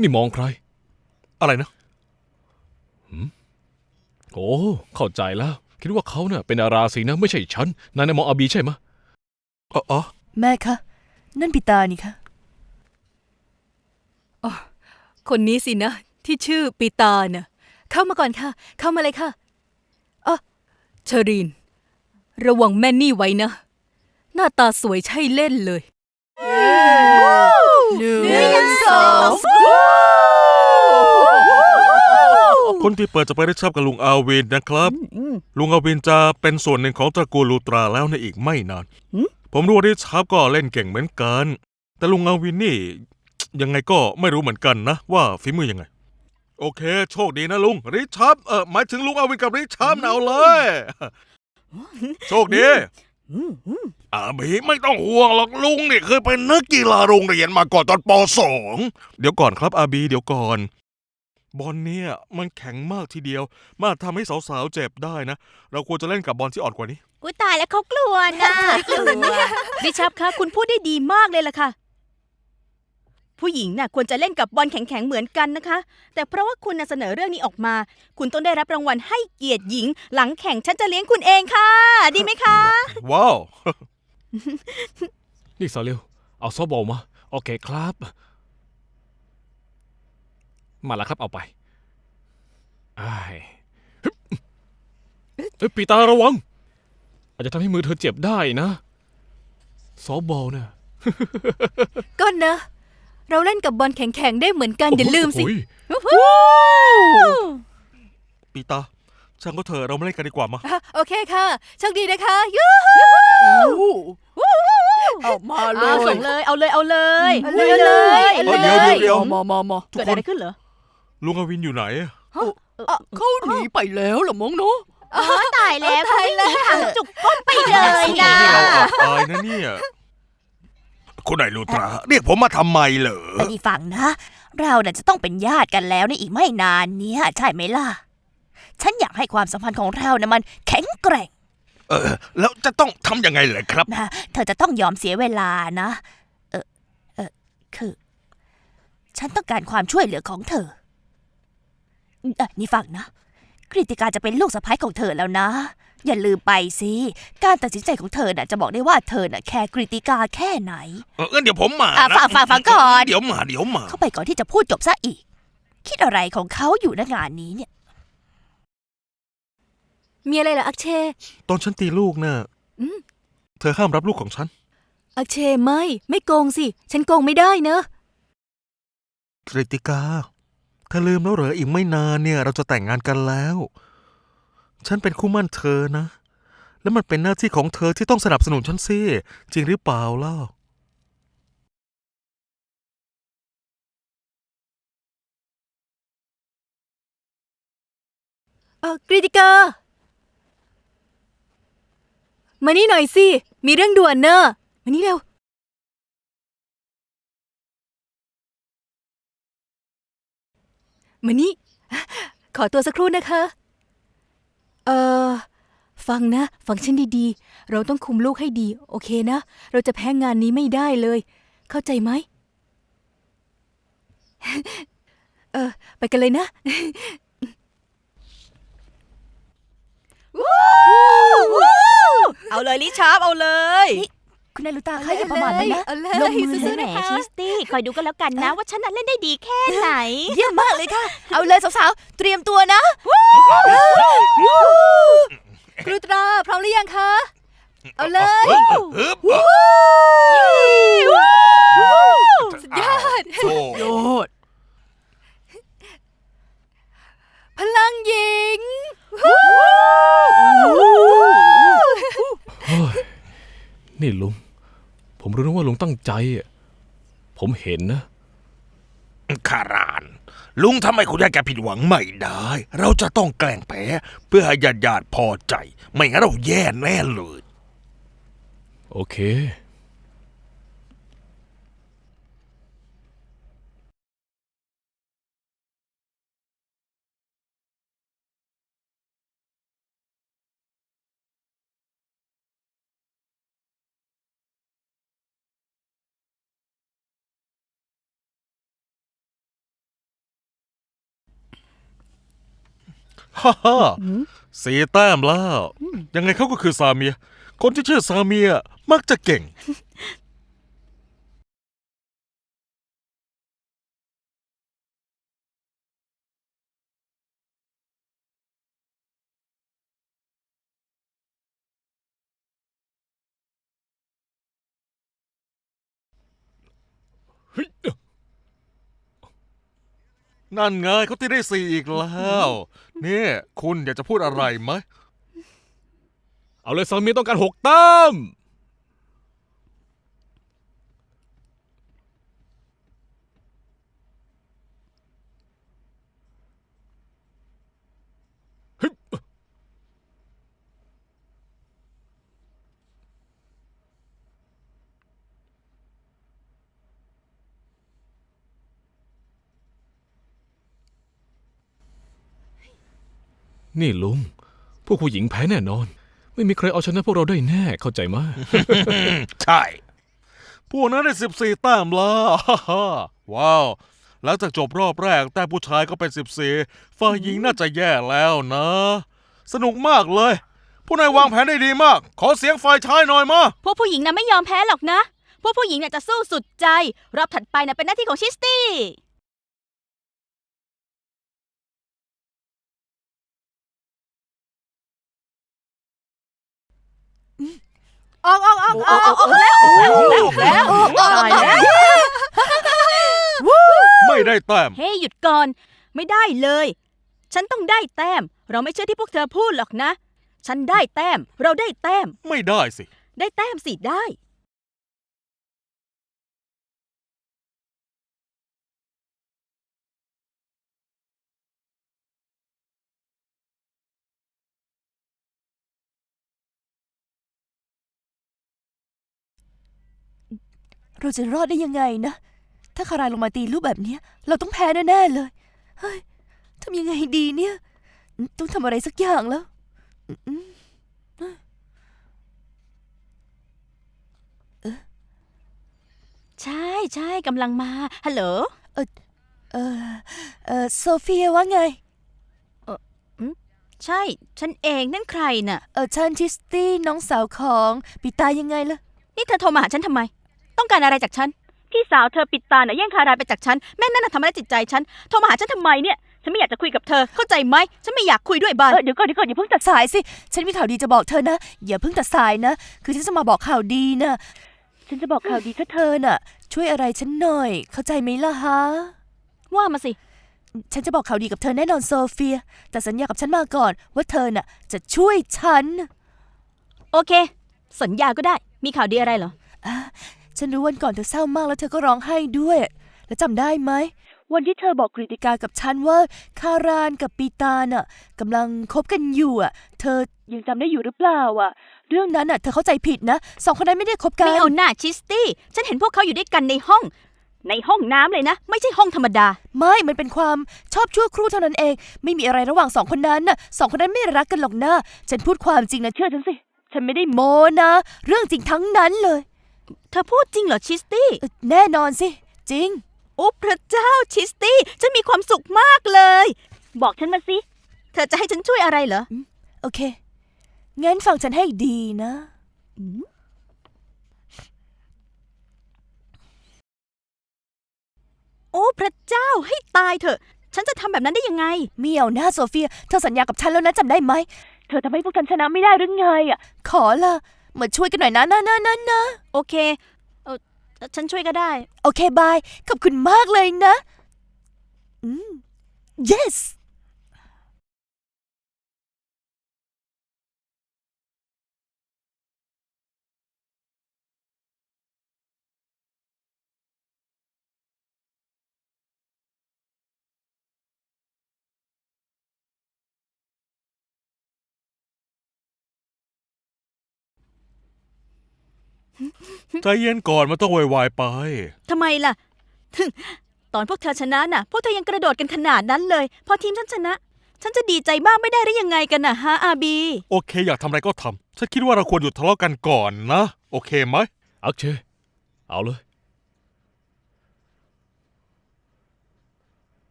นี่มองใคร อะไรนะโอ้เข้าใจแล้ว คิดว่าเขาเนี่ยเป็นดาราสินะ ไม่ใช่ฉันนายนายมองอาบีใช่ไหมะอ๋ออ๋อแม่คะ นั่นปิตานี่คะ คนนี้สินะ ที่ชื่อปีตาน่ะเข้ามาก่อนค่ะ เข้ามาเลยค่ะอ๋อเชอรีน ระวังแม่นี่ไว้นะ หน้าตาสวยใช่เล่นเลย หนึ่หนึ่งสองคนที่เปิดจะไปได้ชอบกับลุงอาวินนะครับ ลุงอาวินจะเป็นส่วนหนึ่งของตระกูลลูตราแล้วในอีกไม่นาน ผมรู้ว่าริชาร์ดก็เล่นเก่งเหมือนกัน แต่ลุงอาวินนี่ ยังไงก็ไม่รู้เหมือนกันนะว่าฝีมือยังไง โอเค โชคดีนะลุงริชาร์ดเออหมายถึงลุงอาวินกับริชาร์ดเอาเลย โชคดี อาบีไม่ต้องห่วงหรอกลุงเนี่ยเคยเป็นนักกีฬาโรงเรียนมาก่อนตอนปสองเดี๋ยวก่อนครับอาบีเดี๋ยวก่อน บอลเนี่ยมันแข็งมากทีเดียว มากทำให้สาวๆเจ็บได้นะ เราควรจะเล่นกับบอลที่อ่อนกว่านี้ อุ้ยตายแล้วเขากลัวนะ กลัวดิชับคะคุณพูดได้ดีมากเลยล่ะค่ะ ผู้หญิงน่ะควรจะเล่นกับบอลแข็งๆเหมือนกันนะคะ แต่เพราะว่าคุณน่ะเสนอเรื่องนี้ออกมา คุณต้องได้รับรางวัลให้เกียรติหญิง หลังแข่งฉันจะเลี้ยงคุณเองค่ะ ดีไหมคะ ว้าว นี่สาเร็ว เอาซอฟต์บอลมา โอเคครับ มาแล้วครับเอาไปอ้ายเอ้ยปีตาระวัง อาจจะทำให้มือเธอเจ็บได้นะ ซอฟต์บอลเนี่ย ก็นะ เราเล่นกับบอลแข็งๆได้เหมือนกันอย่าลืมสิ โอ้โหปีตาช่างก็เถอะเราไม่เล่นกันดีกว่ามา อะโอเคค่ะโชคดีนะคะยูเอามาเลอะส่ยงเลย เอาเลย เอาเลยเอาเลยเอาเลยเอาเดี๋เลยวยเดี๋ยวเดี๋ยวมามามาทุกเกิดคอะนไรขึ้นเหรอ ลุงอวินอยู่ไหน อะเขาหนีไปแล้วเหรอมั้งเนาะอ๋อตายแล้วเขาไม่มีทางจุกก้นไปเลยนะให้เราอับอายนะเนี่ย คุณนายลูตรา เรียกผมมาทำไมเหรอแต่อีฝั่งนะ เราน่ะจะต้องเป็นญาติกันแล้วในอีกไม่นานเนี้ยใช่ไหมล่ะ ฉันอยากให้ความสัมพันธ์ของเรานะมันแข็งแกร่ง เออ แล้วจะต้องทำยังไงเลยครับ นะเธอจะต้องยอมเสียเวลานะ เออเออคือ ฉันต้องการความช่วยเหลือของเธอเอ่อนี่ฟังนะกริติกาจะเป็นลูกสะใภ้ของเธอแล้วนะ อย่าลืมไปสิ การตัดสินใจของเธอน่ะจะบอกได้ว่าเธอน่ะแคร์กริติกาแค่ไหน เอองั้นเดี๋ยวผมมาอะนะฟังฟังฟังก่อน เดี๋ยวมาเดี๋ยวมา เข้าไปก่อนที่จะพูดจบซะอีก คิดอะไรของเขาอยู่นะงานนี้เนี่ย มีอะไรเหรออักเช ตอนฉันตีลูกน่ะอืม เธอห้ามรับลูกของฉันอักเชไม่ ไม่โกงสิ ฉันโกงไม่ได้เนอะ กริติกา เธอลืมแล้วเหรออีกไม่นานเนี่ย เราจะแต่งงานกันแล้ว ฉันเป็นคู่มั่นเธอนะ แล้วมันเป็นหน้าที่ของเธอที่ต้องสนับสนุนฉันสิจริงหรือเปล่าล่ะเออกริติกามานี่หน่อยสิ มีเรื่องด่วนเนอะมานี่เร็ว มานี่ ขอตัวสักครู่นะคะ เอ่อฟังนะ ฟังฉันดีๆ เราต้องคุมลูกให้ดี โอเคนะ เราจะแพ้งานนี้ไม่ได้เลย เข้าใจไหม เออ ไปกันเลยนะเอาเลยลิชาร์ปเอาเลย คุณนายลูตาคะอย่าประมาทเลยนะเอาเลยลงมือสู้เลยๆแหมนะคะ ชิสตี้คอยดูกันแล้วกันนะว่าฉันน่ะเล่นได้ดีแค่ไหน เยี่ยมมากเลยค่ะ เอาเลยสาวๆ เตรียมตัวนะ ครูตราพร้อมหรือยังคะ เอาเลยฮึบสุดยอดโอ้โยดพลังหญิง เฮ้ยนี่ลุง ผมรู้นะว่าลุงตั้งใจอะผมเห็นนะ คาราน ลุงทำให้คุณยายแกผิดหวังไม่ได้ เราจะต้องแกล้งแพ้เพื่อให้ญาติญาติๆพอใจ ไม่งั้นเราแย่แน่เลย โอเค ฮ่าฮ่าสี่แต้มแล้ว ยังไงเขาก็คือซาเมีย คนที่ชื่อซาเมียมักจะเก่ง นั่นไงเขาตีได้สี่อีกแล้ว นี่ คุณอยากจะพูดอะไรไหม เอาเลยซามีต้องการหกแต้ม นี่ลุง พวกผู้หญิงแพ้แน่นอน ไม่มีใครเอาชนะพวกเราได้แน่เข้าใจไหมใช่ พวกนั้นได้สิบสี่แต้มแล้วฮ่าฮ่าว้าว หลังจากจบรอบแรก แต่ผู้ชายก็เป็นสิบสี่ฝ่ายหญิงน่าจะแย่แล้วนะ สนุกมากเลย ผู้นายวางแผนได้ดีมาก ขอเสียงฝ่ายชายหน่อยมา พวกผู้หญิงน่ะไม่ยอมแพ้หรอกนะ พวกผู้หญิงน่ะจะสู้สุดใจ รอบถัดไปน่ะเป็นหน้าที่ของชิสตี้ ออกออกออกออกออกแล้วออกแล้วออกแล้วออกแล้วตายแล้วไม่ได้แต้ม เฮ้ยหยุดก่อน ไม่ได้เลย ฉันต้องได้แต้ม เราไม่เชื่อที่พวกเธอพูดหรอกนะ ฉันได้แต้ม เราได้แต้ม ไม่ได้สิ ได้แต้มสิได้ เราจะรอดได้ยังไงนะ ถ้าคารายลงมาตีลูกแบบเนี้ย เราต้องแพ้แน่ๆเลย เฮ้ยทำยังไงดีเนี่ย ต้องทำอะไรสักอย่างแล้วอืมใช่ใช่กำลังมาฮัลโหลเออเออโซเฟียว่าไง ใช่ ฉันเองนั่นใครน่ะ เออฉันทิสตี้น้องสาวของปีตายังไงล่ะ นี่เธอโทรมาหาฉันทำไม ต้องการอะไรจากฉัน พี่สาวเธอปิดตาน่ะแย่งคารายไปจากฉัน แม่นั่นน่ะทำร้ายจิตใจฉัน โทรมาหาฉันทำไมเนี่ย ฉันไม่อยากจะคุยกับเธอ เข้าใจไหม ฉันไม่อยากคุยด้วยบาน เออเดี๋ยวก่อนเดี๋ยวก่อนอย่าเพิ่งตัดสายสิ ฉันมีข่าวดีจะบอกเธอนะ อย่าเพิ่งตัดสายนะ คือฉันจะมาบอกข่าวดีนะ ฉันจะบอกข่าวดีถ้าเธอน่ะ ช่วยอะไรฉันหน่อย เข้าใจไหมล่ะฮะ ว่ามาสิ ฉันจะบอกข่าวดีกับเธอแน่นอนโซเฟีย แต่สัญญากับฉันมาก่อน ว่าเธอน่ะ จะช่วยฉัน โอเค สัญญาก็ได้ มีข่าวดีอะไรเหรอ ฉันรู้วันก่อนเธอเศร้ามากแล้วเธอก็ร้องไห้ด้วย แล้วจำได้ไหม วันที่เธอบอกกริติกากับฉันว่า คารานกับปีตาน่ะกำลังคบกันอยู่อะ เธอยังจำได้อยู่หรือเปล่าอะ เรื่องนั้นอะ เธอเข้าใจผิดนะสองคนนั้นไม่ได้คบกัน ไม่เอาหน้าชิสตี้ ฉันเห็นพวกเขาอยู่ด้วยกันในห้อง ในห้องน้ำเลยนะ ไม่ใช่ห้องธรรมดา ไม่มันเป็นความชอบชั่วครู่เท่านั้นเอง ไม่มีอะไรระหว่างสองคนนั้นน่ะสองคนนั้นไม่รักกันหรอกนะฉันพูดความจริงนะเชื่อฉันสิ ฉันไม่ได้โมนะ เรื่องจริงทั้งนั้นเลย เธอพูดจริงเหรอชิสตี้เออแน่นอนสิ จริง โอ้พระเจ้าชิสตี้ ฉันมีความสุขมากเลย บอกฉันมาสิ เธอจะให้ฉันช่วยอะไรเหรอ โอเค งั้นฟังฉันให้ดีนะ โอ้พระเจ้าให้ตายเถอะ ฉันจะทำแบบนั้นได้ยังไง เมียวหน้าโซเฟีย เธอสัญญากับฉันแล้วนะจำได้ไหม เธอทำให้พวกฉันชนะไม่ได้หรือไงอะ ขอละ มาช่วยกันหน่อยนะนะนะนะนะโอเคเออฉันช่วยก็ได้ โอเคบาย ขอบคุณมากเลยนะอืม yes ใจเย็นก่อนมันต้องวายๆไป ทำไมล่ะ ตอนพวกเธอชนะน่ะ พวกเธอยังกระโดดกันขนาดนั้นเลย พอทีมฉันชนะ ฉันจะดีใจมากไม่ได้หรือยังไงกันน่ะฮะอาบี โอเค อยากทำอะไรก็ทำฉันคิดว่าเราควรหยุดทะเลาะกันก่อนนะ โอเคไหมอักเช เอาเลย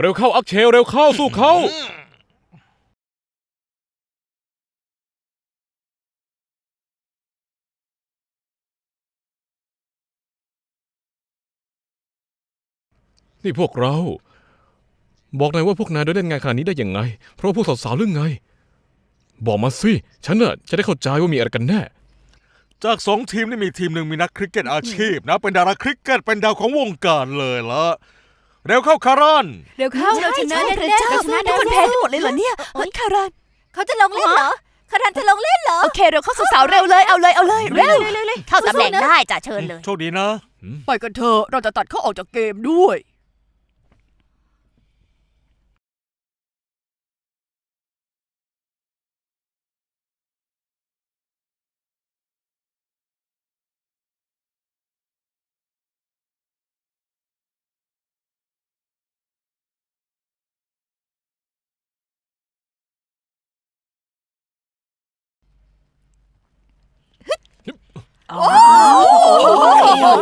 เร็วเข้าอักเชลเร็วเข้าสู้เขา นี่พวกเรา บอกนายว่าพวกนายได้เล่นงานขนาดนี้ได้ยังไง เพราะพวกสาวๆเรื่องไง บอกมาสิฉันน่ะจะได้เข้าใจว่ามีอะไรกันแน่ จากสองทีมนี่มีทีมหนึ่งมีนักคริกเก็ตอาชีพนะ เป็นดาราคริกเก็ตเป็นดาวของวงการเลยละเร็วเข้าคารอนเร็วเข้าเราชนะพแน่ระๆเจ้าเราชนะทุกคนแน่แพ้กันหมดเลยเหรอเนี่ยเฮ้ยคารานเขาจะลงเล่นเหรอคารันจะลงเล่นเหรอ โอเคเร็วเข้าสู่สาวเร็วเลย เอาเลย เอาเลย เร็วๆเข้าตำแหน่งได้จ้ะเชิญเลย โชคดีนะ ไปกันเถอะ เราจะตัดเขาออกจากเกมด้วย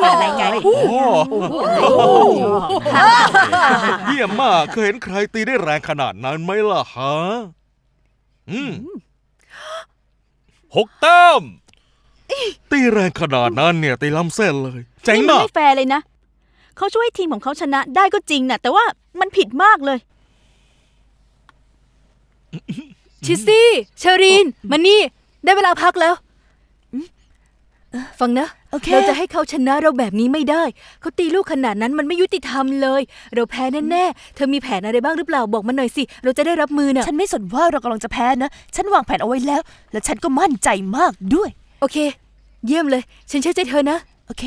อะไรไงโอ้เยี่ยมมากเคยเห็นใครตีได้แรงขนาดนั้นไหมล่ะฮะอืมหกแต้มตีแรงขนาดนั้นเนี่ยตีล้ำเส้นเลย เจ๋งนี่มันมาก ไม่แฟร์เลยนะ เขาช่วยให้ทีมของเขาชนะได้ก็จริงนะแต่ว่ามันผิดมากเลย ชิสซี่เชอรีนมานี่ ได้เวลาพักแล้ว ฟังนะ โอเค เราจะให้เขาชนะเราแบบนี้ไม่ได้ เขาตีลูกขนาดนั้นมันไม่ยุติธรรมเลย เราแพ้แน่ๆ เธอมีแผนอะไรบ้างหรือเปล่าบอกมาหน่อยสิ เราจะได้รับมือน่ะ ฉันไม่สนว่าเรากำลังจะแพ้นะ ฉันวางแผนเอาไว้แล้ว และฉันก็มั่นใจมากด้วย โอเค เยี่ยมเลย ฉันเชื่อใจเธอนะ โอเค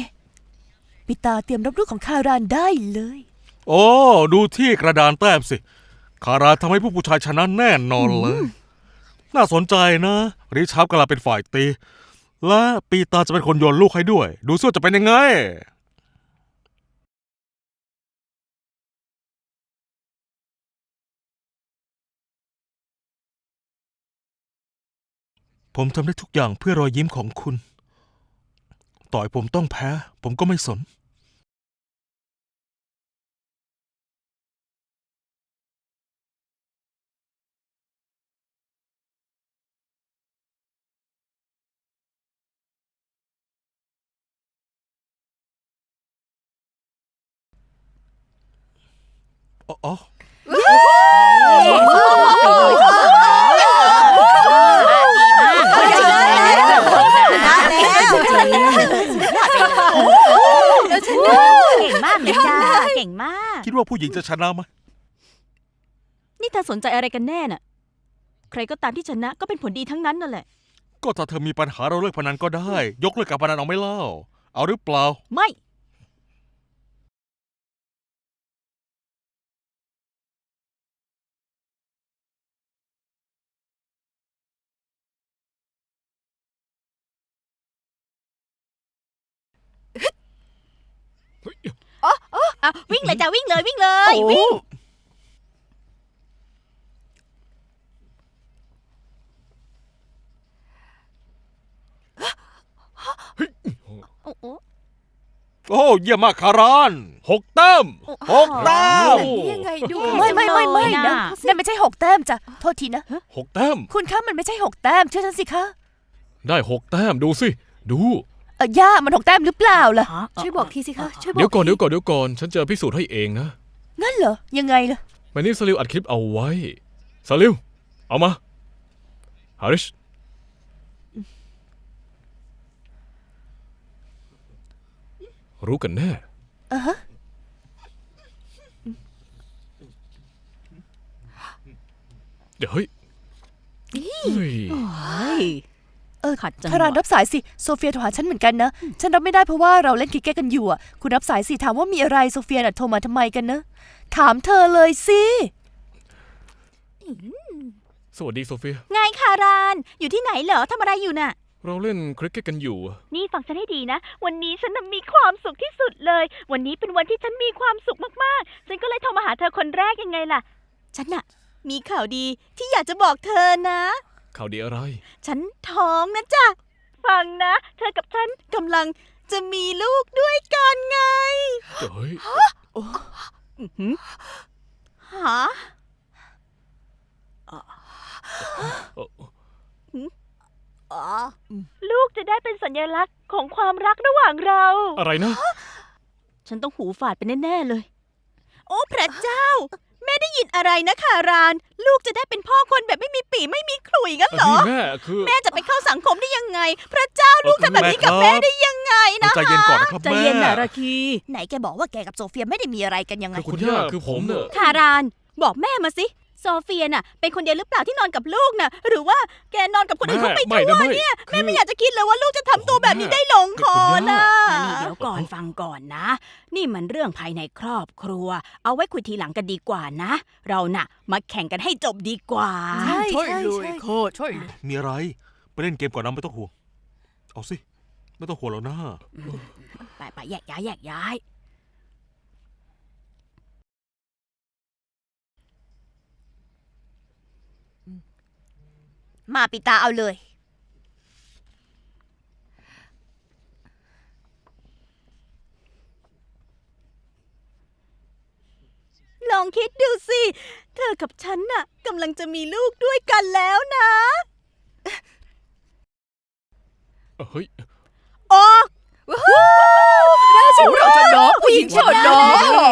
ปิตาเตรียมรับลูกของคารานได้เลย โอ้ ดูที่กระดานแต้มสิ คาราทำให้ผู้ผู้ชายชนะแน่นอนเลย น่าสนใจนะ ริชาร์ดกำลังเป็นฝ่ายตี และปีตาจะเป็นคนโยนลูกให้ด้วย ดูซิว่าจะเป็นยังไง ผมทำได้ทุกอย่างเพื่อรอยยิ้มของคุณ ต่อยผมต้องแพ้ ผมก็ไม่สน อ๋อเก่งมากเลยจ้าเก่งมาก คิดว่าผู้หญิงจะชนะไหมนี่เธอสนใจอะไรกันแน่น่ะ ใครก็ตามที่ชนะก็เป็นผลดีทั้งนั้นนั่นแหละ ก็ถ้าเธอมีปัญหาเราเลิกพนันก็ได้ ยกเลิกการพนันเอาไม่เล่า เอาหรือเปล่า ไม่ อ๋อวิ่งเลยจ้าวิ่งเลยวิ่งเลยวิ่งโอ้โหโอ้เยี่ยมมากคารานหกแต้มหกแต้มยังไงดูไม่ไม่ไม่ไม่จังเลยนะน่ะนั่นไม่ใช่หกแต้มจ้ะโทษทีนะหกแต้มคุณคะมันไม่ใช่หกแต้มเชื่อฉันสิคะ ได้หกแต้มดูสิ ดู เออย่ามันหกแต้มหรือเปล่าล่ะ ช่วยบอกทีสิคะ ช่วยบอกเดี๋ยวก่อนทีเดี๋ยวก่อนเดี๋ยวก่อน ฉันจะพิสูจน์ให้เองนะ งั้นเหรอ ยังไงล่ะวันนี้สลิวอัดคลิปเอาไว้สลิว เอามา ฮาริช รู้กันแน่อ่าฮะเดี๋ยวเฮ้ย เฮ้ยเอ อขัดจังคารานหวะรับสายสิ โซเฟียโทรหาฉันเหมือนกันนะ ฉันรับไม่ได้เพราะว่าเราเล่นคริกเก็ตกันอยู่อะคุณรับสายสิถามว่ามีอะไรโซเฟียน่ะโทรมาทำไมกันนะ ถามเธอเลยสิ สวัสดีโซเฟีย ไงคาราน อยู่ที่ไหนเหรอทำอะไรอยู่น่ะ เราเล่นคริกเก็ตกันอยู่อะนี่ฟังฉันให้ดีนะ วันนี้ฉันน่ะมีความสุขที่สุดเลย วันนี้เป็นวันที่ฉันมีความสุขมากๆ ฉันก็เลยโทรมาหาเธอคนแรกยังไงล่ะ ฉันน่ะ มีข่าวดีที่อยากจะบอกเธอนะ ข่าวดีอะไร ฉันท้องนะจ๊ะ ฟังนะ เธอกับฉันกำลังจะมีลูกด้วยกันไงเดี๋ยวเฮ้ยอื้อหือหาลูกจะได้เป็นสัญลักษณ์ของความรักระหว่างเรา อะไรนะ ฉันต้องหูฝาดไปแน่ ๆ เลย โอ้พระเจ้า แม่ได้ยินอะไรนะคาราน ลูกจะได้เป็นพ่อคนแบบไม่มีปีไม่มีขลุ่ยงั้นเหรอ นี่แม่คือแม่จะไปเข้าสังคมได้ยังไง พระเจ้าลูกทำแบบนี้กับแม่แม่ครับได้ยังไงนะใจเย็นก่อนนะครับใจแม่เย็นนะราคี ไหนแกบอกว่าแกกับโซเฟียไม่ได้มีอะไรกันยังไงคือคุณย่าคือผมเนอะคาราน บอกแม่มาสิโซเฟียน่ะเป็นคนเดียวหรือเปล่าที่นอนกับลูกน่ะ หรือว่าแกนอนกับคนอื่นเขาไปไม่ทั่นะวไม่เนี่ยคืแม่ไม่อยากจะคิดเลยว่าลูกจะทำตัวแบบนี้ได้ลงคอคุณย่าน่ะ ฟังก่อนนะ นี่มันเรื่องภายในครอบครัว เอาไว้คุยทีหลังกันดีกว่านะ เราน่ะ มาแข่งกันให้จบดีกว่า ใช่ใช่ใช่เลยใช่ค่ะใช่เลยมีอะไร ไปเล่นเกมก่อนนะไม่ต้องห่วง เอาสิ ไม่ต้องห่วงแล้วนะ ไปไปแยกย้ายแยกย้าย มาปิตาเอาเลย ลองคิดดูสิ เธอกับฉันน่ะกำลังจะมีลูกด้วยกันแล้วนะ เฮ้ยโอ้ เราชนะผู้หญิงชนะ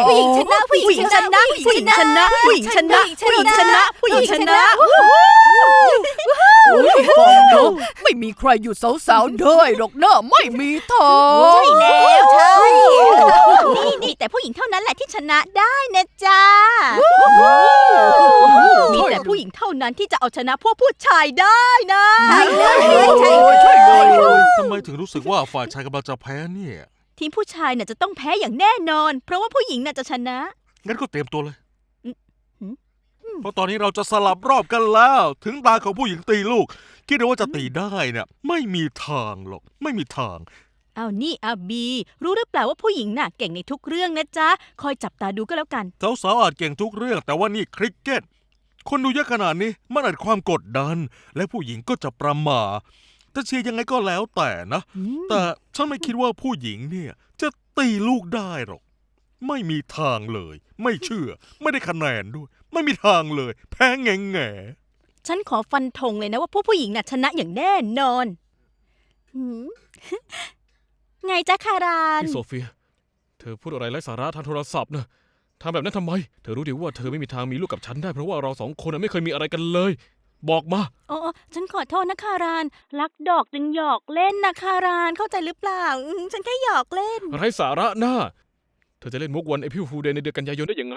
ผู้หญิงชนะผู้หญิงชนะผู้หญิงชนะผู้หญิงชนะผู้หญิงชนะผู้หญิงชนะโอ้ยฟังนะไม่มีใครอยู่สาวๆได้หรอกนะไม่มีทางใช่แล้วใช่นี่นี่แต่ผู้หญิงเท่านั้นแหละที่ชนะได้นะจ๊ะมีแต่ผู้หญิงเท่านั้นที่จะเอาชนะพวกผู้ชายได้นะใช่เลยใช่เลยใช่เลยทำไมถึงรู้สึกว่าฝ่ายชายกำลังจะแพ้เนี่ย ทีมผู้ชายน่ะจะต้องแพ้อย่างแน่นอน เพราะว่าผู้หญิงน่ะจะชนะ งั้นก็เตรียมตัวเลยอืมอืมเพราะตอนนี้เราจะสลับรอบกันแล้ว ถึงตาของผู้หญิงตีลูก คิดดูว่าจะตีได้เนี่ยไม่มีทางหรอก ไม่มีทาง เอานี่อาบี รู้หรือเปล่าว่าผู้หญิงน่ะเก่งในทุกเรื่องนะจ๊ะ คอยจับตาดูก็แล้วกัน สาวๆอาจเก่งทุกเรื่อง แต่ว่านี่คริกเก็ต คนดูเยอะขนาดนี้มันอาจความกดดัน และผู้หญิงก็จะประหมา จะเชียร์ยังไงก็แล้วแต่นะ แต่ฉันไม่คิดว่าผู้หญิงเนี่ย จะตีลูกได้หรอก ไม่มีทางเลย ไม่เชื่อ ไม่ได้คะแนนด้วย ไม่มีทางเลย แพ้แง่แง่ฉันขอฟันธงเลยนะว่าผู้ผู้หญิงน่ะชนะอย่างแน่นอนหืมไงจ๊ะคารานพี่โซเฟีย เธอพูดอะไรไร้สาระทางโทรศัพท์นะทำแบบนั้นทำไม เธอรู้ดีว่าเธอไม่มีทางมีลูกกับฉันได้เพราะว่าเราสองคนน่ะไม่เคยมีอะไรกันเลย บอกมา อ๋อ ฉันขอโทษนะคาราน รักดอกจึงหยอกเล่นเล่นนะคาราน เข้าใจหรือเปล่าอืมฉันแค่หยอกเล่น ไร้สาระหน้า เธอจะเล่นมุกวันเอพิลฟูเดย์ในเดือนกันยายนได้ยังไง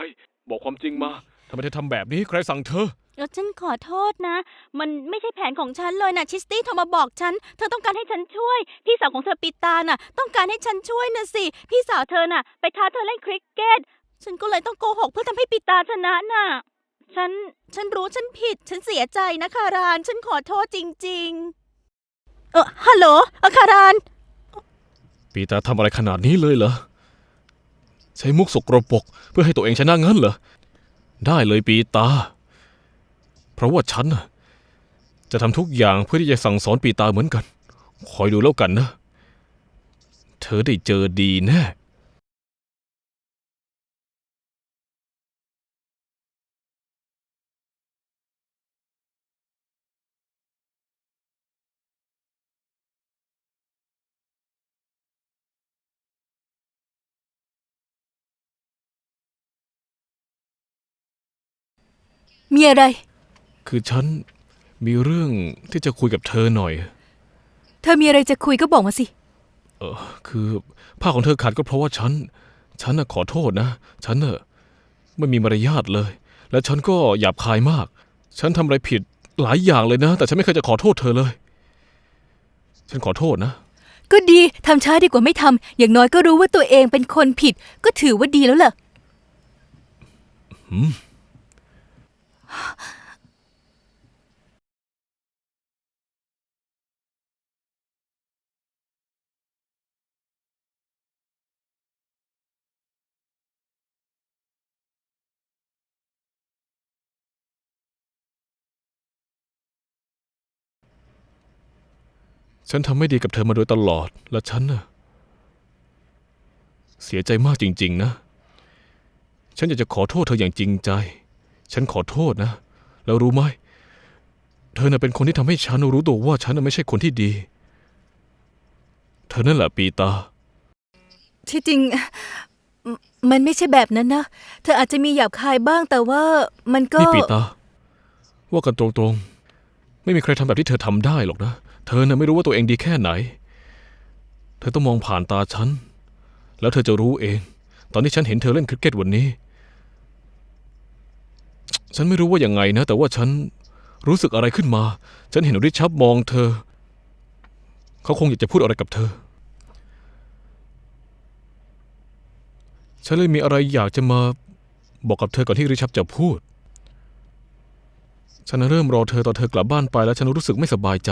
บอกความจริงมาทำไมเธอทำแบบนี้ใครสั่งเธอ เออฉันขอโทษนะ มันไม่ใช่แผนของฉันเลยนะชิสตี้โทรมาบอกฉัน เธอต้องการให้ฉันช่วย พี่สาวของเธอปีตาน่ะ ต้องการให้ฉันช่วยนะสิ พี่สาวเธอน่ะ ไปท้าเธอเล่นคริกเก็ต ฉันก็เลยต้องโกหกเพื่อทำให้ปีตาตาชนะน่ะ ฉัน ฉันรู้ฉันผิด ฉันเสียใจนะคาราน ฉันขอโทษจริง ๆ เออฮัลโหลเออคาราน ปีตาทำอะไรขนาดนี้เลยเหรอ ใช้มุกสกรปรกเพื่อให้ตัวเองชนะงั้นเหรอ ได้เลยปีตา เพราะว่าฉันน่ะจะทำทุกอย่างเพื่อที่จะสั่งสอนปีตาเหมือนกัน คอยดูแล้วกันนะ เธอได้เจอดีแน่ มีอะไร คือฉันมีเรื่องที่จะคุยกับเธอหน่อย เธอมีอะไรจะคุยก็บอกมาสิ เออคือผ้าของเธอขาดก็เพราะว่าฉัน ฉันน่ะขอโทษนะ ฉันน่ะไม่มีมารยาทเลย และฉันก็หยาบคายมาก ฉันทำอะไรผิดหลายอย่างเลยนะ แต่ฉันไม่เคยจะขอโทษเธอเลย ฉันขอโทษนะ ก็ดีทำช้าดีกว่าไม่ทำ อย่างน้อยก็รู้ว่าตัวเองเป็นคนผิด ก็ถือว่าดีแล้วล่ะ หืม ฉันทำไม่ดีกับเธอมาโดยตลอด และฉันน่ะ เสียใจมากจริง ๆ นะ ฉันอยากจะขอโทษเธออย่างจริงใจ ฉันขอโทษนะ แล้วรู้ไหม เธอน่ะเป็นคนที่ทำให้ฉันรู้ตัวว่าฉันน่ะไม่ใช่คนที่ดี เธอนั่นแหละปีตา ที่จริงมมันไม่ใช่แบบนั้นนะ เธออาจจะมีหยาบคายบ้างแต่ว่ามันก็ นี่ปีตา ว่ากันตรงๆ ไม่มีใครทำแบบที่เธอทำได้หรอกนะ เธอน่ะไม่รู้ว่าตัวเองดีแค่ไหน เธอต้องมองผ่านตาฉัน แล้วเธอจะรู้เอง ตอนที่ฉันเห็นเธอเล่นคริกเก็ตวันนี้ ฉันไม่รู้ว่าอย่างไงนะ แต่ว่าฉันรู้สึกอะไรขึ้นมา ฉันเห็นริชับมองเธอ เขาคงอยากจะพูดอะไรกับเธอ ฉันเลยมีอะไรอยากจะมาบอกกับเธอก่อนที่ริชับจะพูด ฉันเริ่มรอเธอตอนเธอกลับบ้านไปแล้วฉันรู้สึกไม่สบายใจ